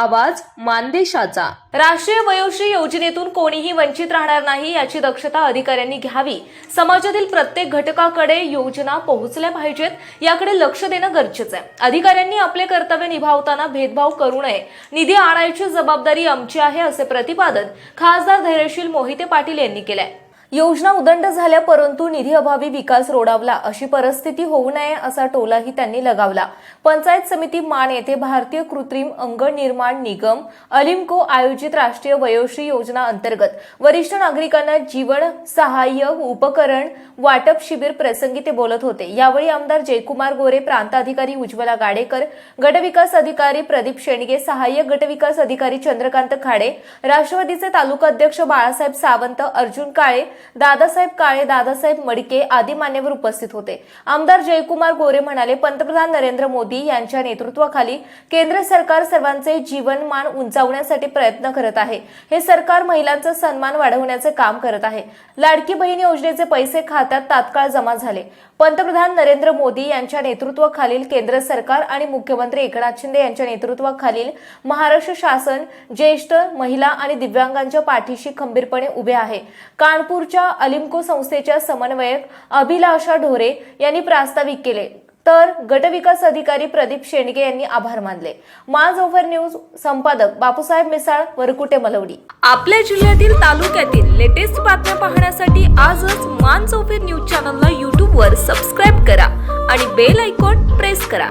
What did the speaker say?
आवाज मानदेशाचा. राष्ट्रीय वयोश्री योजनेतून कोणीही वंचित राहणार नाही याची दक्षता अधिकाऱ्यांनी घ्यावी. समाजातील प्रत्येक घटकाकडे योजना पोहोचल्या पाहिजेत याकडे लक्ष देणं गरजेचं आहे. अधिकाऱ्यांनी आपले कर्तव्य निभावताना भेदभाव करू नये. निधी आणायची जबाबदारी आमची आहे असे प्रतिपादन खासदार धैर्यशील मोहिते पाटील यांनी केलंय. योजना उदंड झाल्या परंतु निधी अभावी विकास रोडावला. अशी परिस्थिती होऊ नये असा टोलाही त्यांनी लगावला. पंचायत समिती मान येथे भारतीय कृत्रिम अंग निर्माण निगम अलिमको आयोजित राष्ट्रीय वयोश्री योजना अंतर्गत. वरिष्ठ नागरिकांना जीवन सहाय्य उपकरण वाटप शिबिर प्रसंगी ते बोलत होते. यावेळी आमदार जयकुमार गोरे प्रांताधिकारी उज्ज्वला गाडेकर गटविकास अधिकारी प्रदीप शेणगे सहाय्यक गटविकास अधिकारी चंद्रकांत खाडे राष्ट्रवादीचे तालुका अध्यक्ष बाळासाहेब सावंत अर्जुन काळे दादासाहेब काळे दादासाहेब मडके आदी मान्यवर उपस्थित होते. आमदार जयकुमार गोरे म्हणाले पंतप्रधान नरेंद्र मोदी यांच्या नेतृत्वाखाली केंद्र सरकार सर्वांचे जीवनमान उंचावण्यासाठी प्रयत्न करत आहे. हे सरकार महिलांचा सन्मान वाढवण्याचे काम करत आहे. लाडकी बहीण योजनेचे पैसे खात्यात तात्काळ जमा झाले. पंतप्रधान नरेंद्र मोदी यांच्या नेतृत्वाखालील केंद्र सरकार आणि मुख्यमंत्री एकनाथ शिंदे यांच्या नेतृत्वाखालील महाराष्ट्र शासन ज्येष्ठ महिला आणि दिव्यांगांच्या पाठीशी खंबीरपणे उभे आहे. कानपूर कानपूरच्या अलिमको संस्थेच्या समन्वयक अभिलाषा ढोरे यांनी प्रास्ताविक केले. तर गटविकास अधिकारी प्रदीप शेंडगे यांनी आभार मानले. माज ओव्हर न्यूज संपादक बापूसाहेब मिसाळ वरकुटे मलवडी. आपल्या जिल्ह्यातील तालुक्यातील लेटेस्ट बातम्या पाहण्यासाठी आजच मान ओव्हर न्यूज चॅनलला यूट्यूबवर सबस्क्राईब करा आणि बेल आयकॉन प्रेस करा.